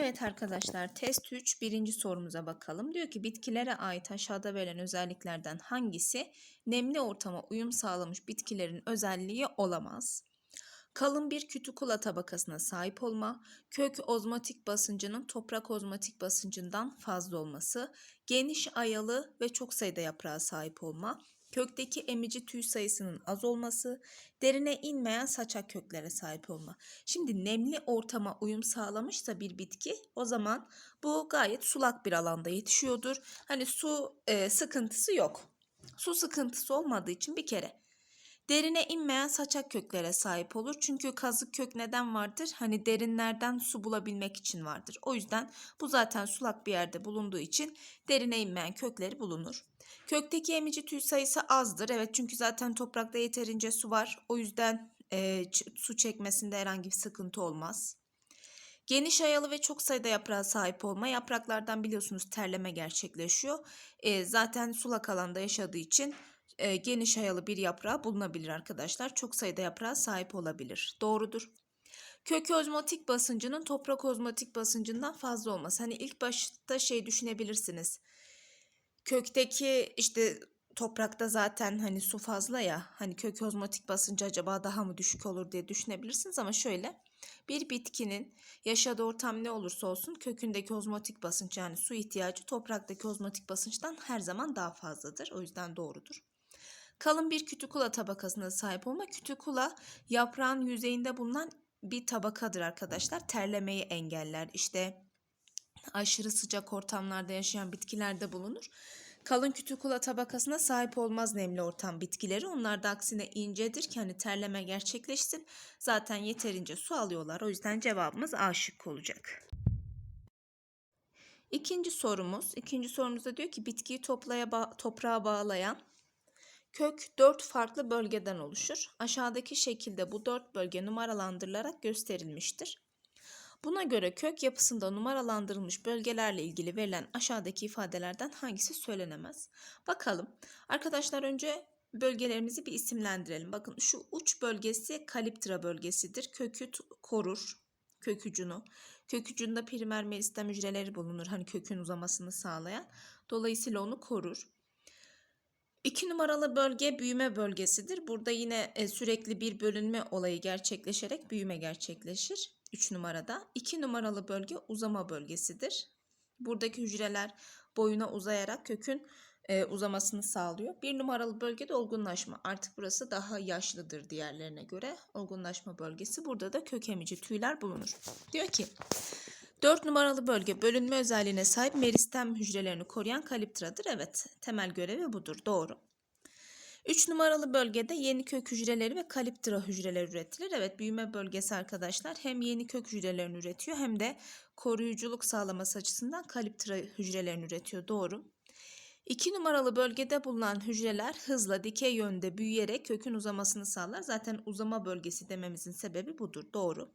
Evet arkadaşlar test 3 birinci sorumuza bakalım. Diyor ki bitkilere ait aşağıda verilen özelliklerden hangisi nemli ortama uyum sağlamış bitkilerin özelliği olamaz? Kalın bir kütükula tabakasına sahip olma, kök ozmotik basıncının toprak ozmotik basıncından fazla olması, geniş ayalı ve çok sayıda yaprağa sahip olma, kökteki emici tüy sayısının az olması, derine inmeyen saçak köklere sahip olma. Şimdi nemli ortama uyum sağlamışsa bir bitki o zaman bu gayet sulak bir alanda yetişiyordur. Hani su e, sıkıntısı yok. Su sıkıntısı olmadığı için bir kere derine inmeyen saçak köklere sahip olur. Çünkü kazık kök neden vardır? Hani derinlerden su bulabilmek için vardır. O yüzden bu zaten sulak bir yerde bulunduğu için derine inmeyen kökleri bulunur. Kökteki emici tüy sayısı azdır. Evet çünkü zaten toprakta yeterince su var. O yüzden e, su çekmesinde herhangi bir sıkıntı olmaz. Geniş ayalı ve çok sayıda yaprağa sahip olma. Yapraklardan biliyorsunuz terleme gerçekleşiyor. E, zaten sulak alanda yaşadığı için e, geniş ayalı bir yaprağı bulunabilir arkadaşlar. Çok sayıda yaprağa sahip olabilir. Doğrudur. Kök ozmotik basıncının toprak ozmotik basıncından fazla olması. Hani ilk başta şey düşünebilirsiniz. Kökteki işte toprakta zaten hani su fazla ya hani kök ozmotik basıncı acaba daha mı düşük olur diye düşünebilirsiniz ama şöyle bir bitkinin yaşadığı ortam ne olursa olsun kökündeki ozmotik basınç yani su ihtiyacı topraktaki ozmotik basınçtan her zaman daha fazladır. O yüzden doğrudur. Kalın bir kütükula tabakasına sahip olma. Kütükula yaprağın yüzeyinde bulunan bir tabakadır arkadaşlar. Terlemeyi engeller. İşte aşırı sıcak ortamlarda yaşayan bitkilerde bulunur. Kalın kütükula tabakasına sahip olmaz nemli ortam bitkileri. Onlar da aksine incedir ki hani terleme gerçekleşsin. Zaten yeterince su alıyorlar. O yüzden cevabımız A şıkkı olacak. İkinci sorumuz. İkinci sorumuzda diyor ki bitkiyi toplaya ba- toprağa bağlayan kök dört farklı bölgeden oluşur. Aşağıdaki şekilde bu dört bölge numaralandırılarak gösterilmiştir. Buna göre kök yapısında numaralandırılmış bölgelerle ilgili verilen aşağıdaki ifadelerden hangisi söylenemez? Bakalım. Arkadaşlar önce bölgelerimizi bir isimlendirelim. Bakın şu uç bölgesi kaliptra bölgesidir. Kökü korur. Kök ucunu. Kök ucunda primer meristem hücreleri bulunur. Hani kökün uzamasını sağlayan. Dolayısıyla onu korur. İki numaralı bölge büyüme bölgesidir. Burada yine e, sürekli bir bölünme olayı gerçekleşerek büyüme gerçekleşir. 3 numarada. 2 numaralı bölge uzama bölgesidir. Buradaki hücreler boyuna uzayarak kökün e, uzamasını sağlıyor. 1 numaralı bölgede olgunlaşma. Artık burası daha yaşlıdır diğerlerine göre. Olgunlaşma bölgesi. Burada da kök emici tüyler bulunur. Diyor ki 4 numaralı bölge bölünme özelliğine sahip meristem hücrelerini koruyan kaliptradır. Evet, temel görevi budur. Doğru. 3 numaralı bölgede yeni kök hücreleri ve kaliptra hücreleri üretilir. Evet, büyüme bölgesi arkadaşlar hem yeni kök hücrelerini üretiyor hem de koruyuculuk sağlaması açısından kaliptra hücrelerini üretiyor. Doğru. 2 numaralı bölgede bulunan hücreler hızla dikey yönde büyüyerek kökün uzamasını sağlar. Zaten uzama bölgesi dememizin sebebi budur. Doğru.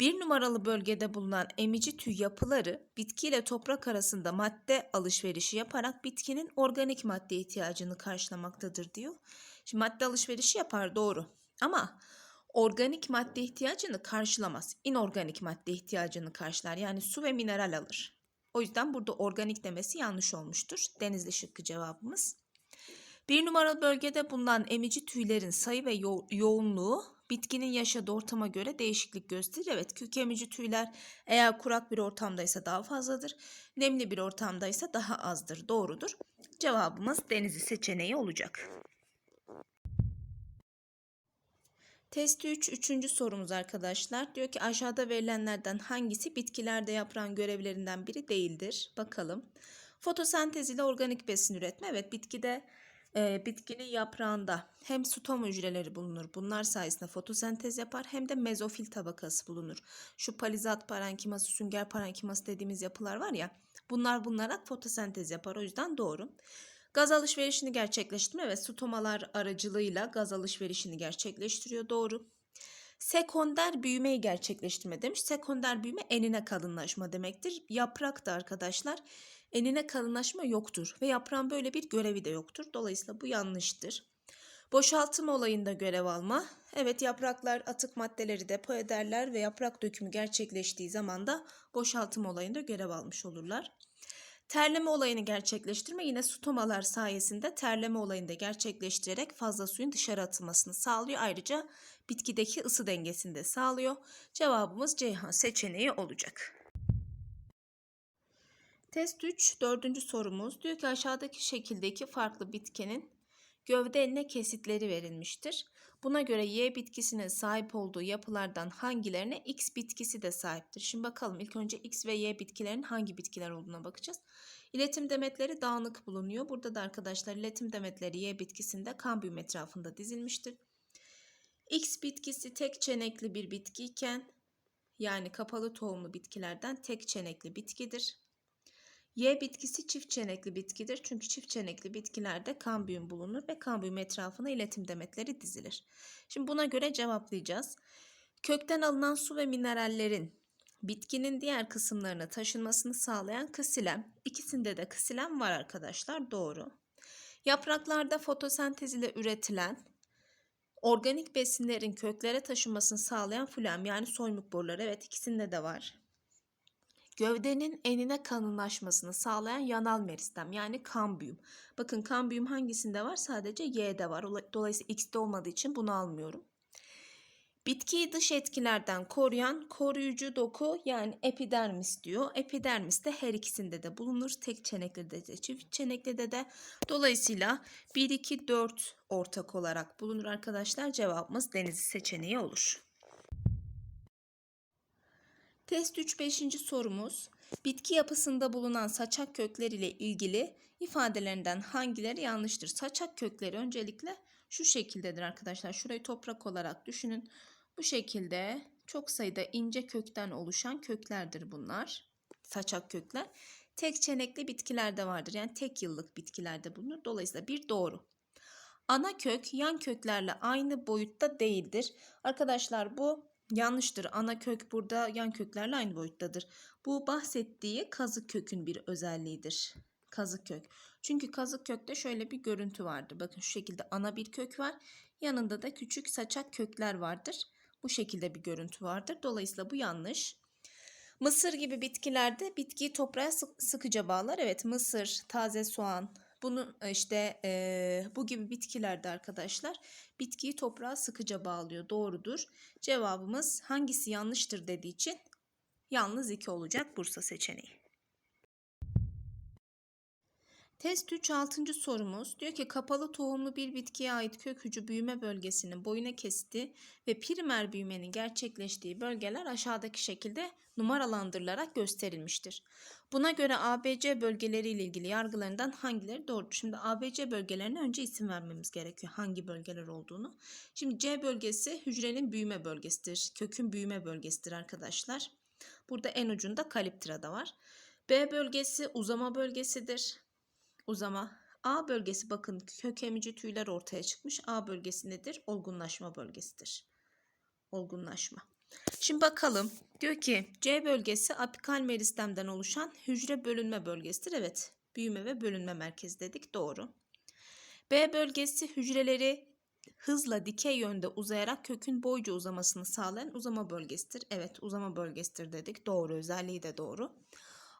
Bir numaralı bölgede bulunan emici tüy yapıları bitki ile toprak arasında madde alışverişi yaparak bitkinin organik madde ihtiyacını karşılamaktadır diyor. Şimdi madde alışverişi yapar doğru ama organik madde ihtiyacını karşılamaz. İnorganik madde ihtiyacını karşılar yani su ve mineral alır. O yüzden burada organik demesi yanlış olmuştur. Denizli şıkkı cevabımız. Bir numaralı bölgede bulunan emici tüylerin sayı ve yo- yoğunluğu bitkinin yaşadığı ortama göre değişiklik gösterir. Evet kök emici tüyler eğer kurak bir ortamdaysa daha fazladır. Nemli bir ortamdaysa daha azdır. Doğrudur. Cevabımız denizli seçeneği olacak. Testi 3, üçüncü sorumuz arkadaşlar. Diyor ki aşağıda verilenlerden hangisi bitkilerde yaprağın görevlerinden biri değildir? Bakalım. Fotosentez ile organik besin üretme. Evet bitkide e, bitkinin yaprağında hem stom hücreleri bulunur. Bunlar sayesinde fotosentez yapar hem de mezofil tabakası bulunur. Şu palizat parenkiması, sünger parenkiması dediğimiz yapılar var ya. Bunlar bulunarak fotosentez yapar. O yüzden doğru. Gaz alışverişini gerçekleştirme ve stomalar aracılığıyla gaz alışverişini gerçekleştiriyor. Doğru. Sekonder büyümeyi gerçekleştirme demiş. Sekonder büyüme enine kalınlaşma demektir. Yaprak da arkadaşlar enine kalınlaşma yoktur ve yaprağın böyle bir görevi de yoktur. Dolayısıyla bu yanlıştır. Boşaltım olayında görev alma. Evet yapraklar atık maddeleri depo ederler ve yaprak dökümü gerçekleştiği zaman da boşaltım olayında görev almış olurlar. Terleme olayını gerçekleştirme yine stomalar sayesinde terleme olayını gerçekleştirerek fazla suyun dışarı atılmasını sağlıyor. Ayrıca bitkideki ısı dengesini de sağlıyor. Cevabımız Ceyhan seçeneği olacak. Test 3 dördüncü sorumuz diyor ki aşağıdaki şekildeki farklı bitkinin gövde eline kesitleri verilmiştir. Buna göre Y bitkisinin sahip olduğu yapılardan hangilerine X bitkisi de sahiptir? Şimdi bakalım ilk önce X ve Y bitkilerin hangi bitkiler olduğuna bakacağız. İletim demetleri dağınık bulunuyor. Burada da arkadaşlar iletim demetleri Y bitkisinde kambiyum etrafında dizilmiştir. X bitkisi tek çenekli bir bitkiyken yani kapalı tohumlu bitkilerden tek çenekli bitkidir. Y bitkisi çift çenekli bitkidir. Çünkü çift çenekli bitkilerde kambiyum bulunur ve kambiyum etrafına iletim demetleri dizilir. Şimdi buna göre cevaplayacağız. Kökten alınan su ve minerallerin bitkinin diğer kısımlarına taşınmasını sağlayan ksilem. İkisinde de ksilem var arkadaşlar. Doğru. Yapraklarda fotosentez ile üretilen organik besinlerin köklere taşınmasını sağlayan flem yani soymuk boruları. Evet ikisinde de var. Gövdenin enine kalınlaşmasını sağlayan yanal meristem yani kambiyum. Bakın kambiyum hangisinde var? Sadece Y'de var. Dolayısıyla X'de olmadığı için bunu almıyorum. Bitkiyi dış etkilerden koruyan koruyucu doku yani epidermis diyor. Epidermis de her ikisinde de bulunur. Tek çenekli de, çift çenekli de de. Dolayısıyla 1, 2, 4 ortak olarak bulunur arkadaşlar. Cevabımız deniz seçeneği olur. Test 3 5. sorumuz. Bitki yapısında bulunan saçak kökleri ile ilgili ifadelerinden hangileri yanlıştır? Saçak kökleri öncelikle şu şekildedir arkadaşlar. Şurayı toprak olarak düşünün. Bu şekilde çok sayıda ince kökten oluşan köklerdir bunlar. Saçak kökler. Tek çenekli bitkilerde vardır. Yani tek yıllık bitkilerde bulunur. Dolayısıyla bir doğru. Ana kök yan köklerle aynı boyutta değildir. Arkadaşlar bu yanlıştır. Ana kök burada yan köklerle aynı boyuttadır. Bu bahsettiği kazık kökün bir özelliğidir. Kazık kök. Çünkü kazık kökte şöyle bir görüntü vardır. Bakın şu şekilde ana bir kök var. Yanında da küçük saçak kökler vardır. Bu şekilde bir görüntü vardır. Dolayısıyla bu yanlış. Mısır gibi bitkilerde bitkiyi toprağa sıkıca bağlar. Evet mısır, taze soğan, bunu işte e, bu gibi bitkilerde arkadaşlar bitkiyi toprağa sıkıca bağlıyor. Doğrudur. Cevabımız hangisi yanlıştır dediği için yalnız 2 olacak Bursa seçeneği. Test 3 6. sorumuz diyor ki kapalı tohumlu bir bitkiye ait kök hücü büyüme bölgesinin boyuna kesti ve primer büyümenin gerçekleştiği bölgeler aşağıdaki şekilde numaralandırılarak gösterilmiştir. Buna göre ABC bölgeleri ile ilgili yargılarından hangileri doğrudur? Şimdi ABC bölgelerine önce isim vermemiz gerekiyor. Hangi bölgeler olduğunu. Şimdi C bölgesi hücrenin büyüme bölgesidir. Kökün büyüme bölgesidir arkadaşlar. Burada en ucunda kaliptra da var. B bölgesi uzama bölgesidir uzama. A bölgesi bakın kök emici tüyler ortaya çıkmış. A bölgesi nedir? Olgunlaşma bölgesidir. Olgunlaşma. Şimdi bakalım. Diyor ki C bölgesi apikal meristemden oluşan hücre bölünme bölgesidir. Evet. Büyüme ve bölünme merkezi dedik. Doğru. B bölgesi hücreleri hızla dikey yönde uzayarak kökün boyca uzamasını sağlayan uzama bölgesidir. Evet uzama bölgesidir dedik. Doğru özelliği de doğru.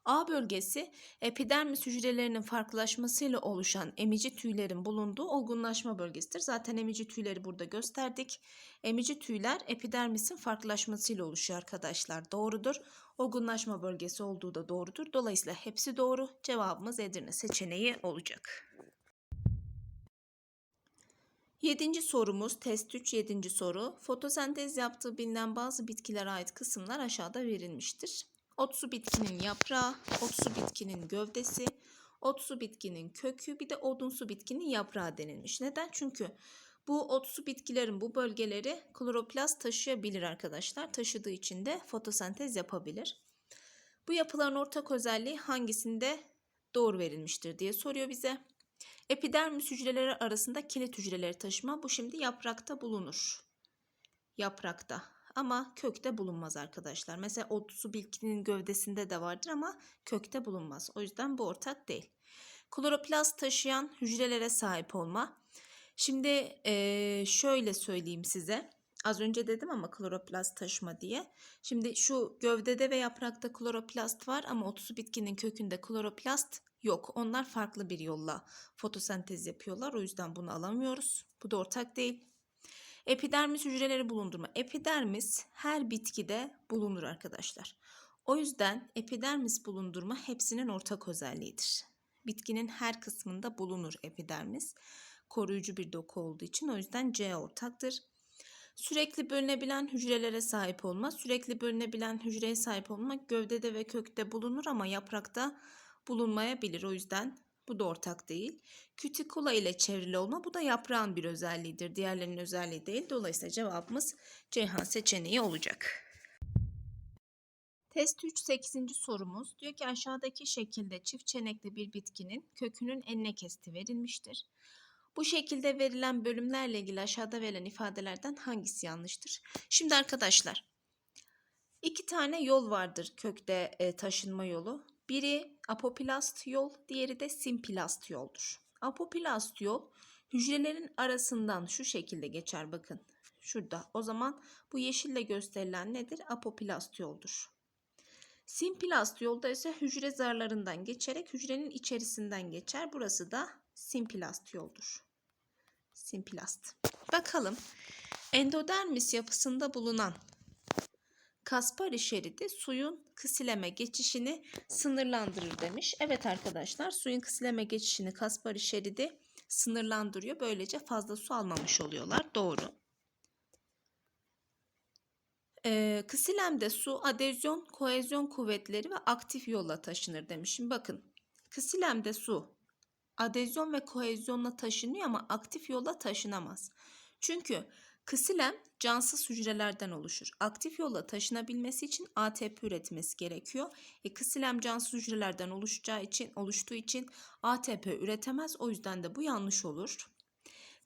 A bölgesi epidermis hücrelerinin farklılaşmasıyla oluşan emici tüylerin bulunduğu olgunlaşma bölgesidir. Zaten emici tüyleri burada gösterdik. Emici tüyler epidermisin farklılaşmasıyla oluşuyor arkadaşlar. Doğrudur. Olgunlaşma bölgesi olduğu da doğrudur. Dolayısıyla hepsi doğru. Cevabımız Edirne seçeneği olacak. Yedinci sorumuz test 3 yedinci soru. Fotosentez yaptığı bilinen bazı bitkilere ait kısımlar aşağıda verilmiştir. Otsu bitkinin yaprağı, otsu bitkinin gövdesi, otsu bitkinin kökü bir de odunsu bitkinin yaprağı denilmiş. Neden? Çünkü bu otsu bitkilerin bu bölgeleri kloroplast taşıyabilir arkadaşlar. Taşıdığı için de fotosentez yapabilir. Bu yapıların ortak özelliği hangisinde doğru verilmiştir diye soruyor bize. Epidermis hücreleri arasında kilit hücreleri taşıma bu şimdi yaprakta bulunur. Yaprakta ama kökte bulunmaz arkadaşlar. Mesela otsu bitkinin gövdesinde de vardır ama kökte bulunmaz. O yüzden bu ortak değil. Kloroplast taşıyan hücrelere sahip olma. Şimdi şöyle söyleyeyim size. Az önce dedim ama kloroplast taşıma diye. Şimdi şu gövdede ve yaprakta kloroplast var ama otusu bitkinin kökünde kloroplast yok. Onlar farklı bir yolla fotosentez yapıyorlar. O yüzden bunu alamıyoruz. Bu da ortak değil. Epidermis hücreleri bulundurma. Epidermis her bitkide bulunur arkadaşlar. O yüzden epidermis bulundurma hepsinin ortak özelliğidir. Bitkinin her kısmında bulunur epidermis. Koruyucu bir doku olduğu için o yüzden C ortaktır. Sürekli bölünebilen hücrelere sahip olma. Sürekli bölünebilen hücreye sahip olmak gövdede ve kökte bulunur ama yaprakta bulunmayabilir. O yüzden bu da ortak değil. Kütikula ile çevrili olma bu da yaprağın bir özelliğidir. Diğerlerinin özelliği değil. Dolayısıyla cevabımız Ceyhan seçeneği olacak. Test 3 8. sorumuz diyor ki aşağıdaki şekilde çift çenekli bir bitkinin kökünün enine kesti verilmiştir. Bu şekilde verilen bölümlerle ilgili aşağıda verilen ifadelerden hangisi yanlıştır? Şimdi arkadaşlar iki tane yol vardır kökte e, taşınma yolu. Biri apoplast yol, diğeri de simplast yoldur. Apoplast yol hücrelerin arasından şu şekilde geçer bakın. Şurada. O zaman bu yeşille gösterilen nedir? Apoplast yoldur. Simplast yolda ise hücre zarlarından geçerek hücrenin içerisinden geçer. Burası da simplast yoldur. Simplast. Bakalım endodermis yapısında bulunan Kaspari şeridi suyun kısileme geçişini sınırlandırır demiş. Evet arkadaşlar suyun kısileme geçişini Kaspari şeridi sınırlandırıyor. Böylece fazla su almamış oluyorlar. Doğru. Ee, kısilemde su adezyon, kohezyon kuvvetleri ve aktif yolla taşınır demişim. Bakın kısilemde su adezyon ve kohezyonla taşınıyor ama aktif yolla taşınamaz. Çünkü kısilem cansız hücrelerden oluşur. Aktif yolla taşınabilmesi için ATP üretmesi gerekiyor. E, kısilem cansız hücrelerden oluşacağı için oluştuğu için ATP üretemez. O yüzden de bu yanlış olur.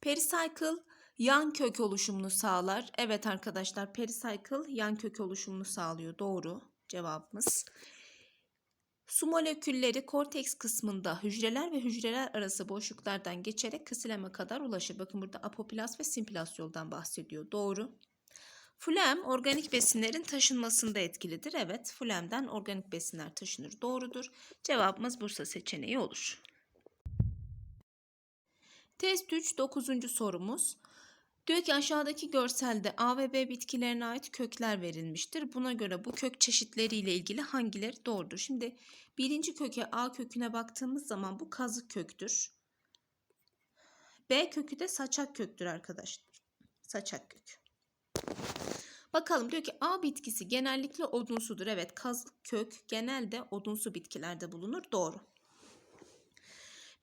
Pericycle yan kök oluşumunu sağlar. Evet arkadaşlar pericycle yan kök oluşumunu sağlıyor. Doğru cevabımız. Su molekülleri korteks kısmında hücreler ve hücreler arası boşluklardan geçerek kısileme kadar ulaşır. Bakın burada apoplast ve simplast yoldan bahsediyor. Doğru. Flem organik besinlerin taşınmasında etkilidir. Evet, flemden organik besinler taşınır. Doğrudur. Cevabımız Bursa seçeneği olur. Test 3 9. sorumuz. Diyor ki aşağıdaki görselde A ve B bitkilerine ait kökler verilmiştir. Buna göre bu kök çeşitleriyle ilgili hangileri doğrudur? Şimdi birinci köke A köküne baktığımız zaman bu kazık köktür. B kökü de saçak köktür arkadaşlar. Saçak kök. Bakalım diyor ki A bitkisi genellikle odunsudur. Evet kazık kök genelde odunsu bitkilerde bulunur. Doğru.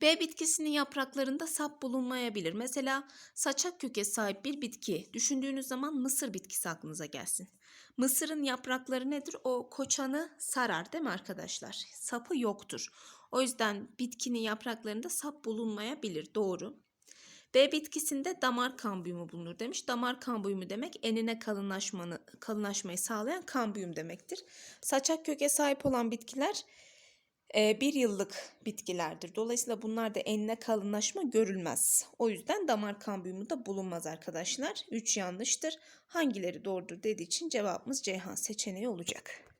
B bitkisinin yapraklarında sap bulunmayabilir. Mesela saçak köke sahip bir bitki düşündüğünüz zaman mısır bitkisi aklınıza gelsin. Mısırın yaprakları nedir? O koçanı sarar değil mi arkadaşlar? Sapı yoktur. O yüzden bitkinin yapraklarında sap bulunmayabilir. Doğru. B bitkisinde damar kambiyumu bulunur demiş. Damar kambiyumu demek enine kalınlaşmanı, kalınlaşmayı sağlayan kambiyum demektir. Saçak köke sahip olan bitkiler bir yıllık bitkilerdir. Dolayısıyla bunlarda enine kalınlaşma görülmez. O yüzden damar kambiyumu da bulunmaz arkadaşlar. 3 yanlıştır. Hangileri doğrudur dediği için cevabımız Ceyhan seçeneği olacak.